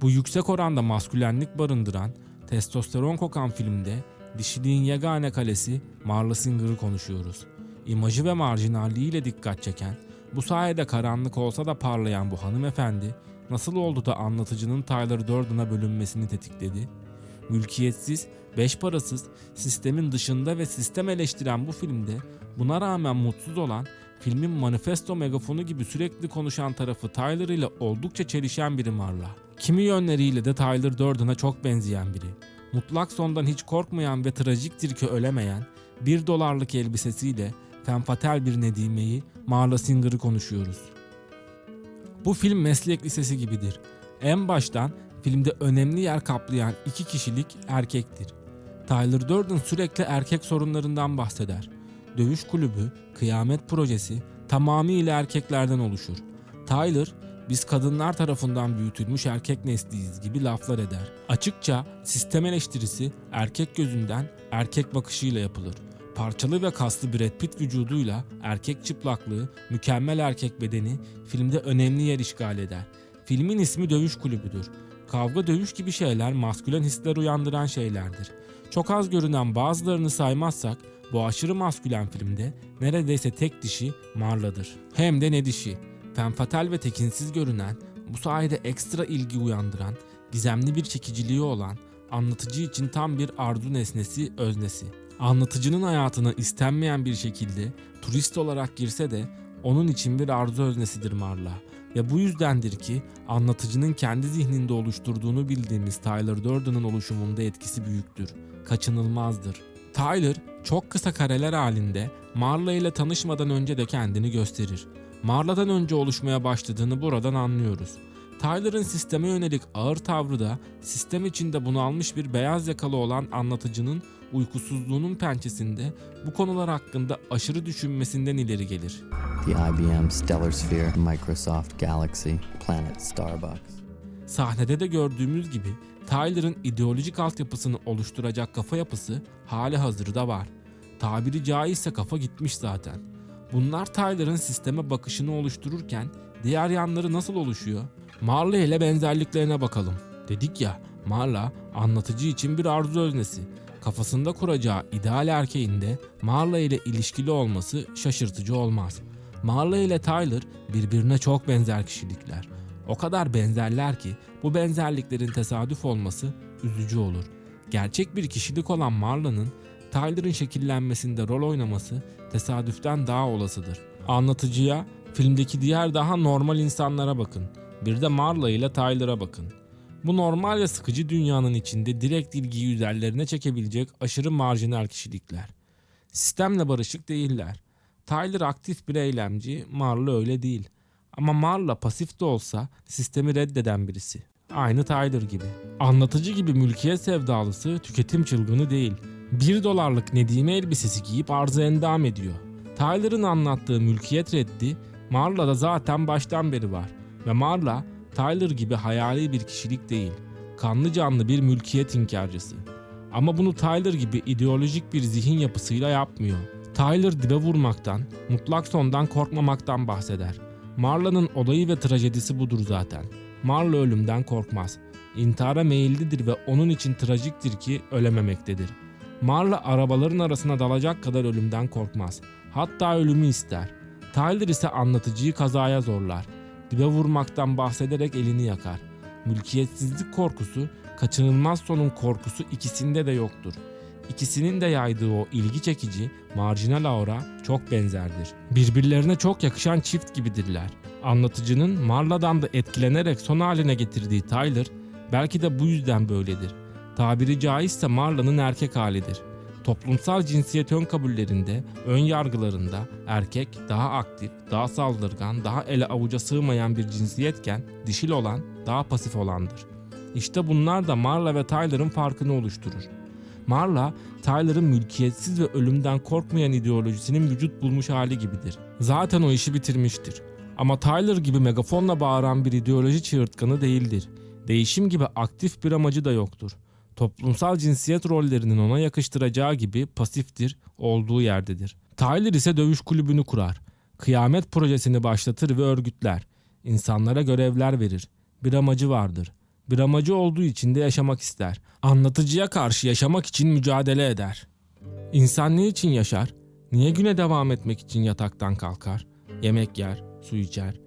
Bu yüksek oranda maskülenlik barındıran, testosteron kokan filmde dişiliğin yegane kalesi Marla Singer'ı konuşuyoruz. İmajı ve marjinalliğiyle dikkat çeken, bu sayede karanlık olsa da parlayan bu hanımefendi nasıl oldu da anlatıcının Tyler Durden'a bölünmesini tetikledi? Mülkiyetsiz, beş parasız, sistemin dışında ve sistem eleştiren bu filmde buna rağmen mutsuz olan, filmin manifesto megafonu gibi sürekli konuşan tarafı Tyler ile oldukça çelişen biri Marla. Kimi yönleriyle de Tyler Durden'a çok benzeyen biri. Mutlak sondan hiç korkmayan ve trajiktir ki ölemeyen, bir dolarlık elbisesiyle fenfatel bir Nedime'yi, Marla Singer'ı konuşuyoruz. Bu film meslek lisesi gibidir. En baştan filmde önemli yer kaplayan iki kişilik erkektir. Tyler Durden sürekli erkek sorunlarından bahseder. Dövüş kulübü, kıyamet projesi tamamıyla erkeklerden oluşur. Tyler, biz kadınlar tarafından büyütülmüş erkek nesliyiz gibi laflar eder. Açıkça sistem eleştirisi erkek gözünden erkek bakışıyla yapılır. Parçalı ve kaslı Brad Pitt vücuduyla erkek çıplaklığı, mükemmel erkek bedeni filmde önemli yer işgal eder. Filmin ismi Dövüş Kulübü'dür. Kavga dövüş gibi şeyler maskülen hisler uyandıran şeylerdir. Çok az görünen bazılarını saymazsak bu aşırı maskülen filmde neredeyse tek dişi Marla'dır. Hem de ne dişi. Fenfatal ve tekinsiz görünen, bu sayede ekstra ilgi uyandıran, gizemli bir çekiciliği olan, anlatıcı için tam bir arzu nesnesi, öznesi. Anlatıcının hayatına istenmeyen bir şekilde turist olarak girse de onun için bir arzu öznesidir Marla. Ve bu yüzdendir ki anlatıcının kendi zihninde oluşturduğunu bildiğimiz Tyler Durden'ın oluşumunda etkisi büyüktür. Kaçınılmazdır. Tyler çok kısa kareler halinde Marla ile tanışmadan önce de kendini gösterir. Marla'dan önce oluşmaya başladığını buradan anlıyoruz. Tyler'ın sisteme yönelik ağır tavrı da sistem içinde bunalmış bir beyaz yakalı olan anlatıcının uykusuzluğunun pençesinde bu konular hakkında aşırı düşünmesinden ileri gelir. The IBM Stellar Sphere, Microsoft Galaxy, Planet Starbucks. Sahnede de gördüğümüz gibi Tyler'ın ideolojik altyapısını oluşturacak kafa yapısı hali hazırda var. Tabiri caizse kafa gitmiş zaten. Bunlar Tyler'ın sisteme bakışını oluştururken diğer yanları nasıl oluşuyor? Marla ile benzerliklerine bakalım. Dedik ya Marla anlatıcı için bir arzu öznesi. Kafasında kuracağı ideal erkeğin de Marla ile ilişkili olması şaşırtıcı olmaz. Marla ile Tyler birbirine çok benzer kişilikler. O kadar benzerler ki bu benzerliklerin tesadüf olması üzücü olur. Gerçek bir kişilik olan Marla'nın Tyler'ın şekillenmesinde rol oynaması tesadüften daha olasıdır. Anlatıcıya filmdeki diğer daha normal insanlara bakın. Bir de Marla ile Tyler'a bakın. Bu normal ve sıkıcı dünyanın içinde direkt ilgiyi üzerlerine çekebilecek aşırı marjinal kişilikler. Sistemle barışık değiller. Tyler aktif bir eylemci, Marla öyle değil. Ama Marla pasif de olsa sistemi reddeden birisi. Aynı Tyler gibi. Anlatıcı gibi mülkiyet sevdalısı, tüketim çılgını değil. 1 dolarlık Nedime elbisesi giyip arzı endam ediyor. Tyler'ın anlattığı mülkiyet reddi Marla'da zaten baştan beri var. Ve Marla, Tyler gibi hayali bir kişilik değil. Kanlı canlı bir mülkiyet inkarcısı. Ama bunu Tyler gibi ideolojik bir zihin yapısıyla yapmıyor. Tyler dibe vurmaktan, mutlak sondan korkmamaktan bahseder. Marla'nın olayı ve trajedisi budur zaten. Marla ölümden korkmaz. İntihara meyillidir ve onun için trajiktir ki ölememektedir. Marla arabaların arasına dalacak kadar ölümden korkmaz. Hatta ölümü ister. Tyler ise anlatıcıyı kazaya zorlar. Dibe vurmaktan bahsederek elini yakar. Mülkiyetsizlik korkusu, kaçınılmaz sonun korkusu ikisinde de yoktur. İkisinin de yaydığı o ilgi çekici, marjinal aura çok benzerdir. Birbirlerine çok yakışan çift gibidirler. Anlatıcının Marla'dan da etkilenerek son haline getirdiği Tyler, belki de bu yüzden böyledir. Tabiri caizse Marla'nın erkek halidir. Toplumsal cinsiyet ön kabullerinde, ön yargılarında erkek daha aktif, daha saldırgan, daha ele avuca sığmayan bir cinsiyetken dişil olan daha pasif olandır. İşte bunlar da Marla ve Tyler'ın farkını oluşturur. Marla, Tyler'ın mülkiyetsiz ve ölümden korkmayan ideolojisinin vücut bulmuş hali gibidir. Zaten o işi bitirmiştir. Ama Tyler gibi megafonla bağıran bir ideoloji çığırtkanı değildir. Değişim gibi aktif bir amacı da yoktur. Toplumsal cinsiyet rollerinin ona yakıştıracağı gibi pasiftir, olduğu yerdedir. Tyler ise dövüş kulübünü kurar. Kıyamet projesini başlatır ve örgütler. İnsanlara görevler verir. Bir amacı vardır. Bir amacı olduğu için de yaşamak ister. Anlatıcıya karşı yaşamak için mücadele eder. İnsan ne için yaşar? Niye güne devam etmek için yataktan kalkar? Yemek yer, su içer.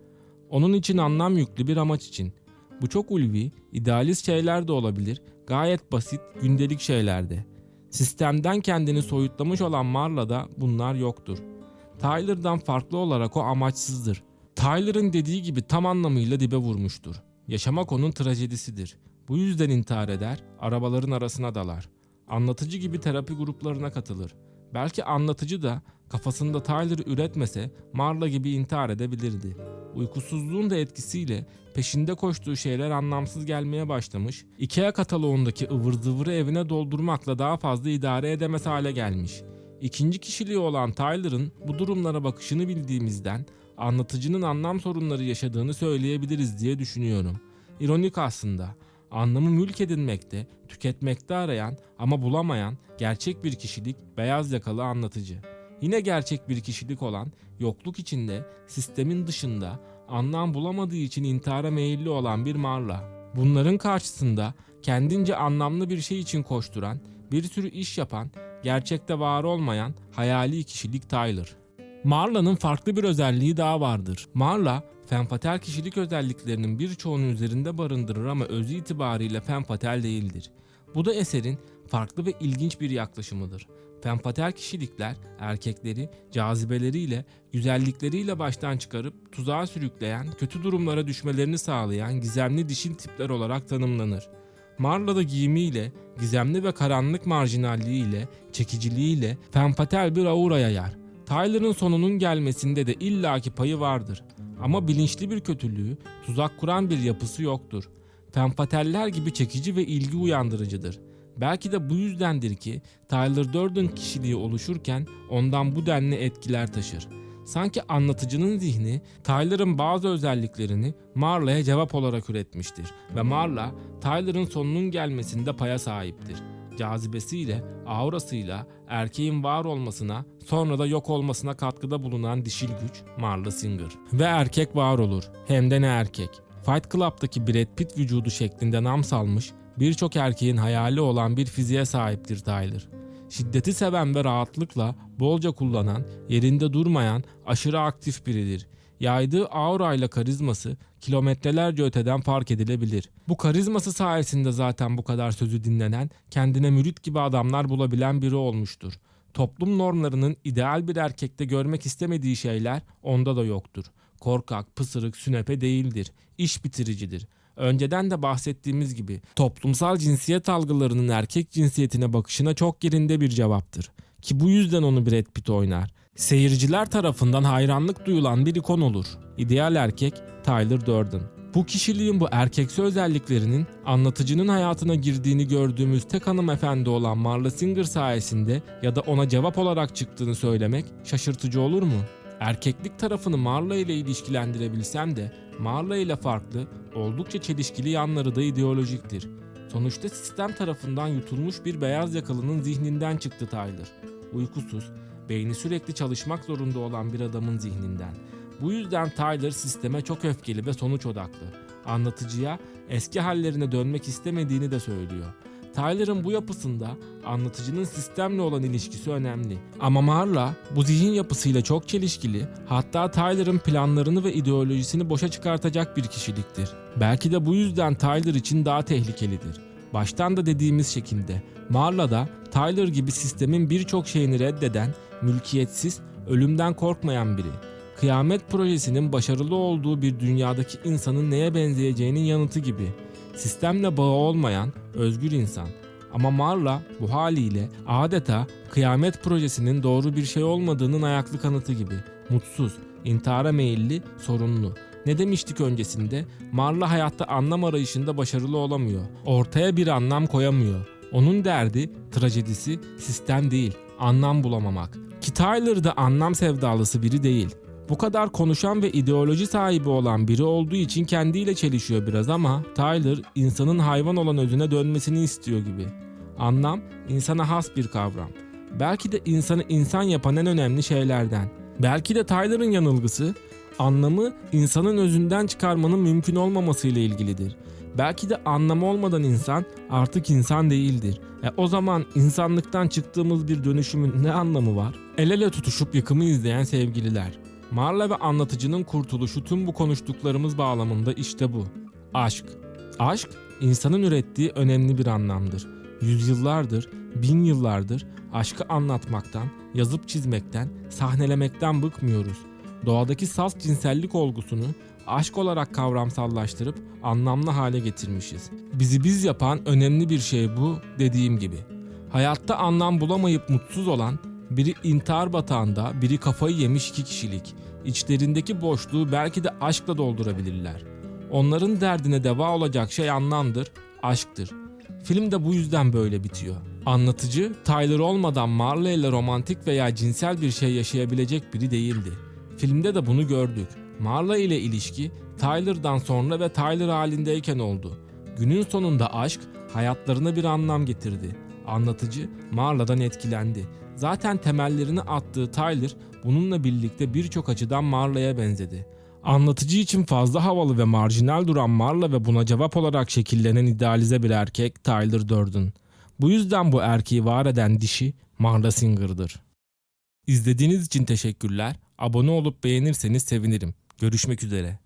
Onun için anlam yüklü bir amaç için. Bu çok ulvi, idealist şeyler de olabilir, gayet basit, gündelik şeylerde. Sistemden kendini soyutlamış olan Marla'da bunlar yoktur. Tyler'dan farklı olarak o amaçsızdır. Tyler'ın dediği gibi tam anlamıyla dibe vurmuştur. Yaşamak onun trajedisidir. Bu yüzden intihar eder, arabaların arasına dalar. Anlatıcı gibi terapi gruplarına katılır. Belki anlatıcı da kafasında Tyler'ı üretmese Marla gibi intihar edebilirdi. Uykusuzluğun da etkisiyle peşinde koştuğu şeyler anlamsız gelmeye başlamış, IKEA kataloğundaki ıvır zıvırı evine doldurmakla daha fazla idare edemez hale gelmiş. İkinci kişiliği olan Tyler'ın bu durumlara bakışını bildiğimizden anlatıcının anlam sorunları yaşadığını söyleyebiliriz diye düşünüyorum. İronik aslında. Anlamı mülk edinmekte, tüketmekte arayan ama bulamayan gerçek bir kişilik beyaz yakalı anlatıcı. Yine gerçek bir kişilik olan, yokluk içinde, sistemin dışında, anlam bulamadığı için intihara meyilli olan bir Marla. Bunların karşısında kendince anlamlı bir şey için koşturan, bir sürü iş yapan, gerçekte var olmayan hayali kişilik Tyler. Marla'nın farklı bir özelliği daha vardır. Marla, fenfatel kişilik özelliklerinin birçoğunu üzerinde barındırır ama özü itibariyle fenfatel değildir. Bu da eserin farklı ve ilginç bir yaklaşımıdır. Fenfatel kişilikler erkekleri cazibeleriyle, güzellikleriyle baştan çıkarıp tuzağa sürükleyen, kötü durumlara düşmelerini sağlayan gizemli dişil tipler olarak tanımlanır. Marla'da giyimiyle, gizemli ve karanlık marjinalliğiyle, çekiciliğiyle fenfatel bir aura yayar. Tyler'ın sonunun gelmesinde de illaki payı vardır. Ama bilinçli bir kötülüğü, tuzak kuran bir yapısı yoktur. Fenfateller gibi çekici ve ilgi uyandırıcıdır. Belki de bu yüzdendir ki Tyler Durden kişiliği oluşurken ondan bu denli etkiler taşır. Sanki anlatıcının zihni Tyler'ın bazı özelliklerini Marla'ya cevap olarak üretmiştir ve Marla Tyler'ın sonunun gelmesinde paya sahiptir. Cazibesiyle, aurasıyla erkeğin var olmasına sonra da yok olmasına katkıda bulunan dişil güç Marla Singer. Ve erkek var olur. Hem de ne erkek. Fight Club'daki Brad Pitt vücudu şeklinde nam salmış birçok erkeğin hayali olan bir fiziğe sahiptir Tyler. Şiddeti seven ve rahatlıkla bolca kullanan, yerinde durmayan, aşırı aktif biridir. Yaydığı aura ile karizması kilometrelerce öteden fark edilebilir. Bu karizması sayesinde zaten bu kadar sözü dinlenen, kendine mürit gibi adamlar bulabilen biri olmuştur. Toplum normlarının ideal bir erkekte görmek istemediği şeyler onda da yoktur. Korkak, pısırık, sünepe değildir. İş bitiricidir. Önceden de bahsettiğimiz gibi toplumsal cinsiyet algılarının erkek cinsiyetine bakışına çok yerinde bir cevaptır. Ki bu yüzden onu Brad Pitt oynar. Seyirciler tarafından hayranlık duyulan bir ikon olur. İdeal erkek Tyler Durden. Bu kişiliğin bu erkeksi özelliklerinin anlatıcının hayatına girdiğini gördüğümüz tek hanımefendi olan Marla Singer sayesinde ya da ona cevap olarak çıktığını söylemek şaşırtıcı olur mu? Erkeklik tarafını Marla ile ilişkilendirebilsem de Marla ile farklı, oldukça çelişkili yanları da ideolojiktir. Sonuçta sistem tarafından yutulmuş bir beyaz yakalının zihninden çıktı Tyler. Uykusuz, beyni sürekli çalışmak zorunda olan bir adamın zihninden. Bu yüzden Tyler sisteme çok öfkeli ve sonuç odaklı. Anlatıcıya eski hallerine dönmek istemediğini de söylüyor. Tyler'ın bu yapısında anlatıcının sistemle olan ilişkisi önemli. Ama Marla bu zihin yapısıyla çok çelişkili, hatta Tyler'ın planlarını ve ideolojisini boşa çıkartacak bir kişiliktir. Belki de bu yüzden Tyler için daha tehlikelidir. Baştan da dediğimiz şekilde Marla da Tyler gibi sistemin birçok şeyini reddeden, mülkiyetsiz, ölümden korkmayan biri. Kıyamet projesinin başarılı olduğu bir dünyadaki insanın neye benzeyeceğinin yanıtı gibi. Sistemle bağı olmayan özgür insan. Ama Marla bu haliyle adeta kıyamet projesinin doğru bir şey olmadığının ayaklı kanıtı gibi. Mutsuz, intihara meyilli, sorunlu. Ne demiştik öncesinde? Marla hayatta anlam arayışında başarılı olamıyor. Ortaya bir anlam koyamıyor. Onun derdi, trajedisi sistem değil, anlam bulamamak. Ki Tyler da anlam sevdalısı biri değil. Bu kadar konuşan ve ideoloji sahibi olan biri olduğu için kendiyle çelişiyor biraz ama Tyler insanın hayvan olan özüne dönmesini istiyor gibi. Anlam insana has bir kavram. Belki de insanı insan yapan en önemli şeylerden. Belki de Tyler'ın yanılgısı anlamı insanın özünden çıkarmanın mümkün olmamasıyla ilgilidir. Belki de anlamı olmadan insan artık insan değildir. E o zaman insanlıktan çıktığımız bir dönüşümün ne anlamı var? El ele tutuşup yıkımı izleyen sevgililer. Marla ve anlatıcının kurtuluşu tüm bu konuştuklarımız bağlamında işte bu. Aşk. Aşk, insanın ürettiği önemli bir anlamdır. Yüzyıllardır, bin yıllardır aşkı anlatmaktan, yazıp çizmekten, sahnelemekten bıkmıyoruz. Doğadaki saf cinsellik olgusunu aşk olarak kavramsallaştırıp anlamlı hale getirmişiz. Bizi biz yapan önemli bir şey bu dediğim gibi. Hayatta anlam bulamayıp mutsuz olan, biri intihar batağında, biri kafayı yemiş iki kişilik. İçlerindeki boşluğu belki de aşkla doldurabilirler. Onların derdine deva olacak şey anlamdır, aşktır. Film de bu yüzden böyle bitiyor. Anlatıcı, Tyler olmadan Marley ile romantik veya cinsel bir şey yaşayabilecek biri değildi. Filmde de bunu gördük. Marla ile ilişki Tyler'dan sonra ve Tyler halindeyken oldu. Günün sonunda aşk hayatlarına bir anlam getirdi. Anlatıcı Marla'dan etkilendi. Zaten temellerini attığı Tyler bununla birlikte birçok açıdan Marla'ya benzedi. Anlatıcı için fazla havalı ve marjinal duran Marla ve buna cevap olarak şekillenen idealize bir erkek Tyler Durden. Bu yüzden bu erkeği var eden dişi Marla Singer'dır. İzlediğiniz için teşekkürler. Abone olup beğenirseniz sevinirim. Görüşmek üzere.